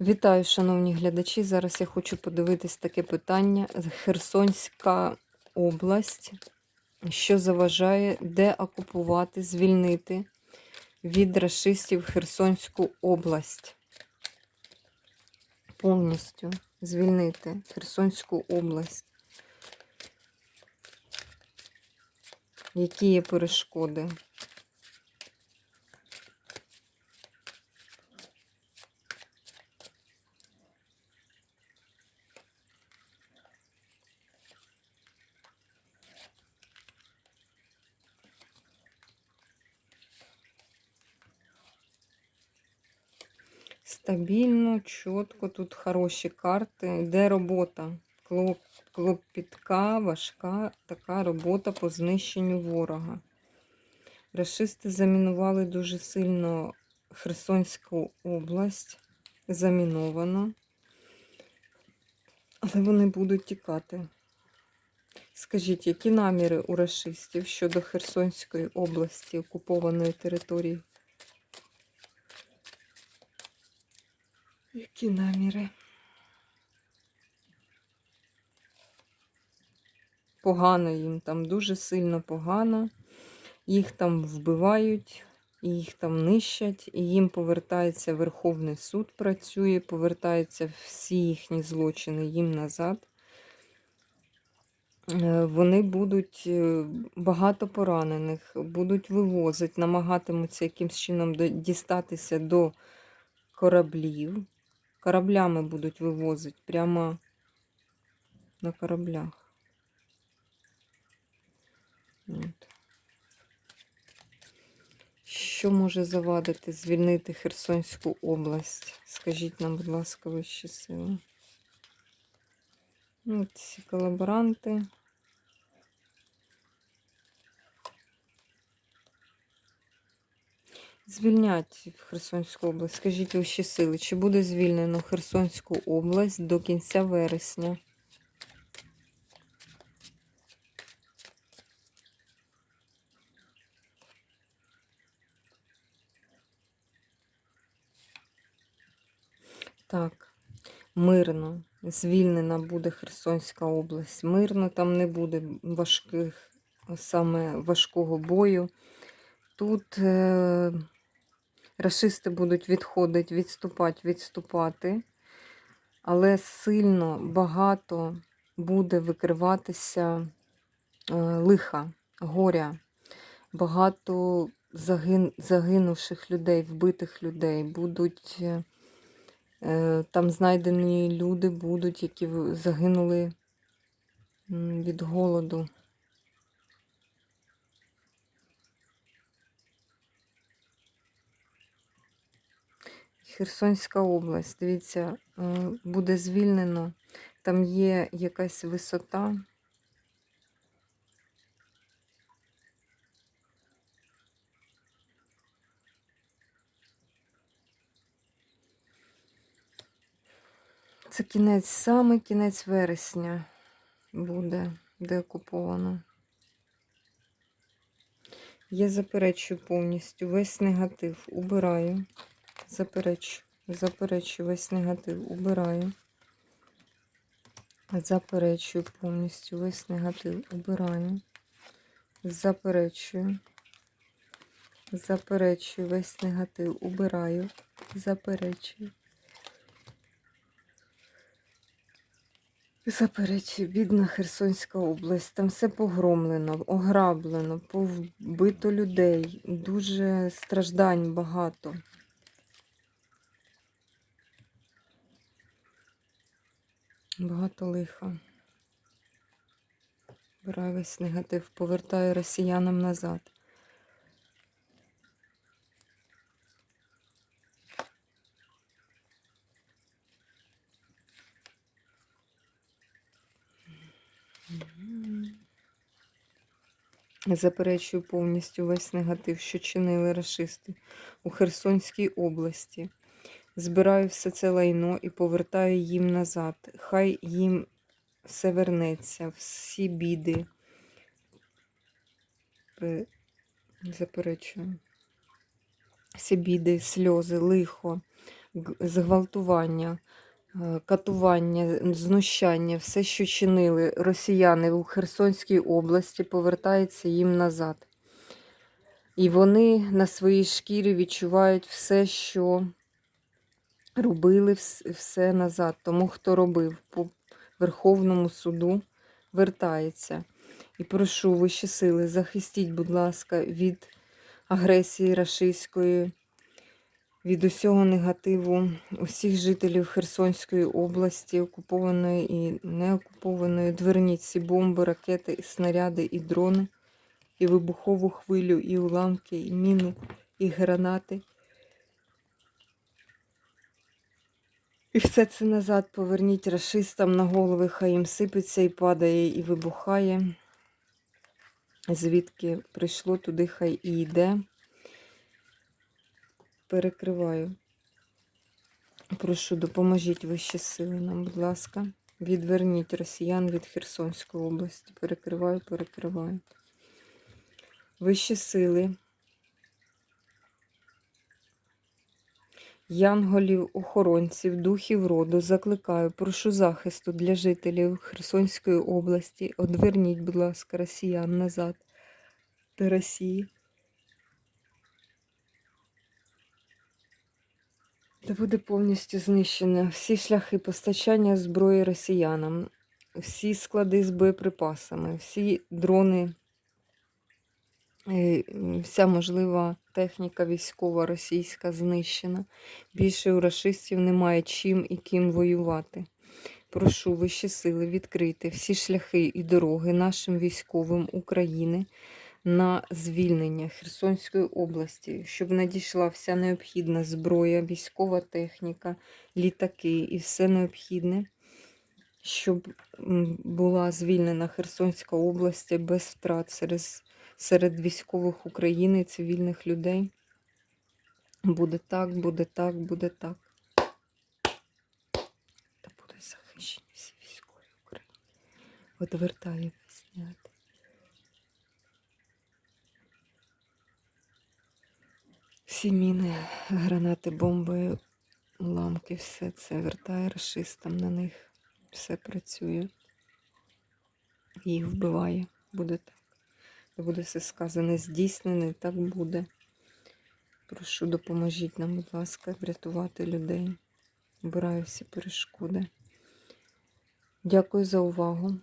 Вітаю, шановні глядачі. Зараз я хочу подивитись таке питання. Херсонська область, що заважає деокупувати, звільнити від рашистів Херсонську область. Повністю звільнити Херсонську область. Які є перешкоди? Стабільно, чітко, тут хороші карти. Де робота? Клопітка, важка така робота по знищенню ворога. Рашисти замінували дуже сильно Херсонську область. Заміновано. Але вони будуть тікати. Скажіть, які наміри у рашистів щодо Херсонської області, окупованої території? Які наміри? Погано їм там, дуже сильно погано. Їх там вбивають, їх там нищать, і їм повертається Верховний суд, працює, повертаються всі їхні злочини їм назад. Е, Вони будуть е, багато поранених, будуть вивозити, намагатимуться якимсь чином дістатися до кораблів. Кораблями будуть вивозити прямо на кораблях. От. Що може завадити звільнити Херсонську область? Скажіть нам, будь ласка, вищі сили. Ці колаборанти. Звільнять Херсонську область. Скажіть вищі сили, чи буде звільнено Херсонську область до кінця вересня? Так, мирно. Звільнена буде Херсонська область. Мирно, там не буде важких, саме важкого бою. Тут е, рашисти будуть відходити, відступати, відступати, але сильно багато буде викриватися е, лиха, горя, багато загин, загинувших людей, вбитих людей будуть. е, Е, Там знайдені люди будуть, які загинули від голоду. Херсонська область, дивіться, е, буде звільнено. Там є якась висота. Це кінець, саме кінець вересня буде деокуповано. Я заперечую повністю весь негатив. Убираю. Заперечую. Заперечую весь негатив. Убираю. Заперечую повністю весь негатив. Убираю. Заперечую. Заперечую весь негатив. Убираю. Заперечую. Заперечую, бідна Херсонська область. Там все погромлено, ограблено, повбито людей. Дуже страждань багато. Багато лиха. Бираю весь негатив, повертаю росіянам назад. Заперечую повністю весь негатив, що чинили рашисти у Херсонській області. Збираю все це лайно і повертаю їм назад. Хай їм все вернеться, всі біди. Заперечую. Всі біди, сльози, лихо, зґвалтування, е, катування, знущання, все, що чинили росіяни у Херсонській області, повертається їм назад. І вони на своїй шкірі відчувають все, що робили все назад. Тому хто робив по Верховному суду, вертається. І прошу вищі сили, захистіть, будь ласка, від агресії рашистської, від усього негативу усіх жителів Херсонської області, окупованої і неокупованої. Дверніть ці бомби, ракети, і снаряди і дрони, і вибухову хвилю, і уламки, і міни, і гранати. І все це назад поверніть рашистам на голови, хай їм сипеться і падає, і вибухає. Звідки прийшло, туди хай і йде. Перекриваю. Прошу, допоможіть вищі сили нам, будь ласка. Відверніть росіян від Херсонської області. Перекриваю, перекриваю. Вищі сили. Янголів, охоронців, духів роду закликаю, прошу захисту для жителів Херсонської області. Одверніть, будь ласка, росіян назад до Росії. Та буде повністю знищено всі шляхи постачання зброї росіянам, всі склади з боєприпасами, всі дрони, е, вся можлива техніка військова російська знищена. Більше у рашистів немає чим і ким воювати. Прошу вищі сили відкрити всі шляхи і дороги нашим військовим України на звільнення Херсонської області, щоб надійшла вся необхідна зброя, військова техніка, літаки і все необхідне, щоб була звільнена Херсонська область без втрат серед, серед військових України, цивільних людей. Буде так, буде так, буде так. Та будуть захищені всі військові України. Одвертаю весняти. Всі міни, гранати, бомби, уламки, все це вертає расистам на них. Все працює. Їх вбиває. Буде так. Буде все сказане, здійснене, так буде. Прошу, допоможіть нам, будь ласка, врятувати людей. Обираю всі перешкоди. Дякую за увагу.